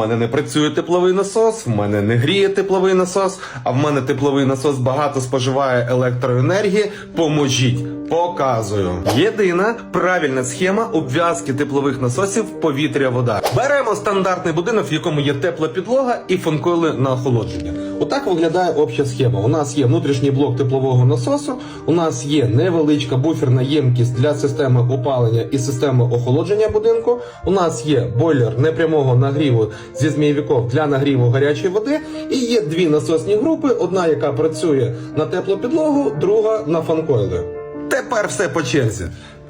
мене не працює тепловий насос, в мене не гріє тепловий насос, а в мене тепловий насос багато споживає електроенергії. Поможіть, показую. Єдина правильна схема обв'язки теплових насосів повітря вода. Беремо стандартний будинок, в якому є тепла підлога і фанкойли на охолодження. Отак виглядає обща схема. У нас є внутрішній блок теплового насосу, у нас є невеличка буферна ємкість для системи опалення і системи охолодження будинку. У нас є бойлер непрямого нагріву зі змійовиків для нагріву гарячої води. І є дві насосні групи: одна, яка працює на теплу підлогу, друга на фанкойли. Тепер все по черзі.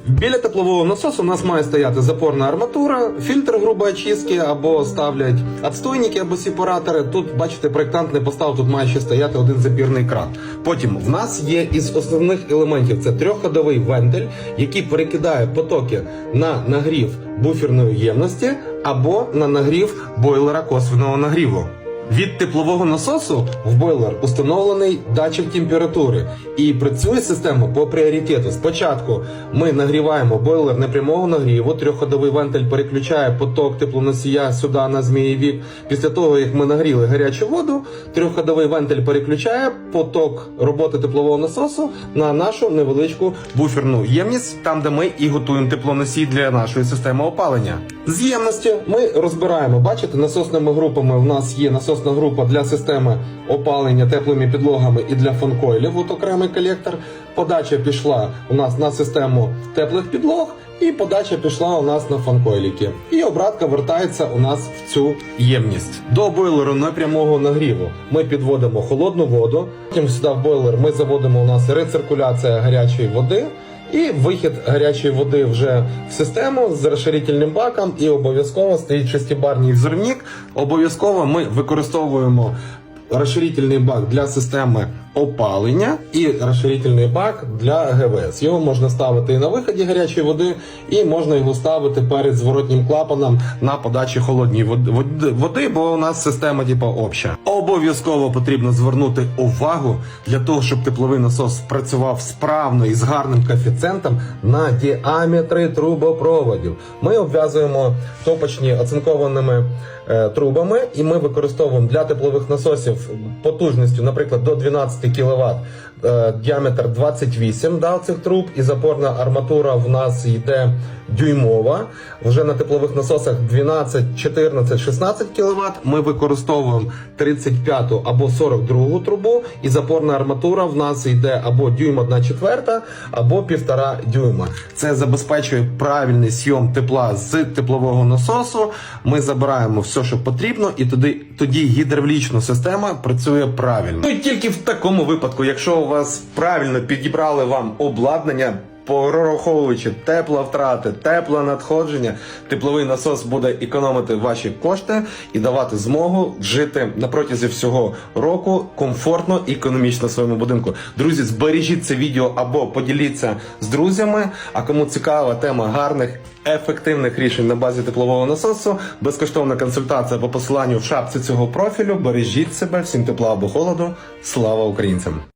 Біля теплового насосу у нас має стояти запорна арматура, фільтр грубої очистки або ставлять отстойники або сепаратори. Тут, бачите, проєктант не поставив, тут має ще стояти один запірний кран. Потім в нас є із основних елементів це трьохходовий вентиль, який перекидає потоки на нагрів буферної ємності або на нагрів бойлера косвенного нагріву. Від теплового насосу в бойлер установлений датчик температури і працює система по пріоритету. Спочатку ми нагріваємо бойлер непрямого нагріву, трьохходовий вентиль переключає поток теплоносія сюди на змієвік. Після того, як ми нагріли гарячу воду, трьохходовий вентиль переключає поток роботи теплового насосу на нашу невеличку буферну ємність, там де ми і готуємо теплоносій для нашої системи опалення. З ємності ми розбираємо, бачите, насосними групами в нас є насосна група для системи опалення теплими підлогами і для фанкойлів, от окремий колектор. Подача пішла у нас на систему теплих підлог, і подача пішла у нас на фанкойліки. І обратка вертається у нас в цю ємність. До бойлеру непрямого нагріву ми підводимо холодну воду. Потім сюди в бойлер ми заводимо у нас рециркуляція гарячої води. І вихід гарячої води вже в систему з розширительним баком, і обов'язково стоїть шестибарний взривник. Обов'язково ми використовуємо розширительний бак для системи опалення і розширительний бак для ГВС. Його можна ставити і на виході гарячої води, і можна його ставити перед зворотнім клапаном на подачі холодній води, бо у нас система типу обща. Обов'язково потрібно звернути увагу для того, щоб тепловий насос працював справно і з гарним коефіцієнтом на діаметри трубопроводів. Ми обв'язуємо топочні оцинкованими е, трубами, і ми використовуємо для теплових насосів потужністю, наприклад, до 12 кВт, е, діаметр 28 да, цих труб, і запорна арматура в нас йде дюймова. Вже на теплових насосах 12, 14, 16 кВт. Ми використовуємо 35 або 42 трубу, і запорна арматура в нас йде або дюйм 1 четверта, або 1,5 дюйма. Це забезпечує правильний сйом тепла з теплового насосу. Ми забираємо все, що потрібно, і тоді, тоді гідравлічна система працює правильно. Ну і тільки в такому випадку, якщо у вас правильно підібрали вам обладнання. Прораховуючи тепловтрати, тепле надходження, тепловий насос буде економити ваші кошти і давати змогу жити на протязі всього року комфортно і економічно в своєму будинку. Друзі, збережіть це відео або поділіться з друзями. А кому цікава тема гарних ефективних рішень на базі теплового насосу, безкоштовна консультація по посиланню в шапці цього профілю. Бережіть себе, всім тепла або холоду. Слава українцям!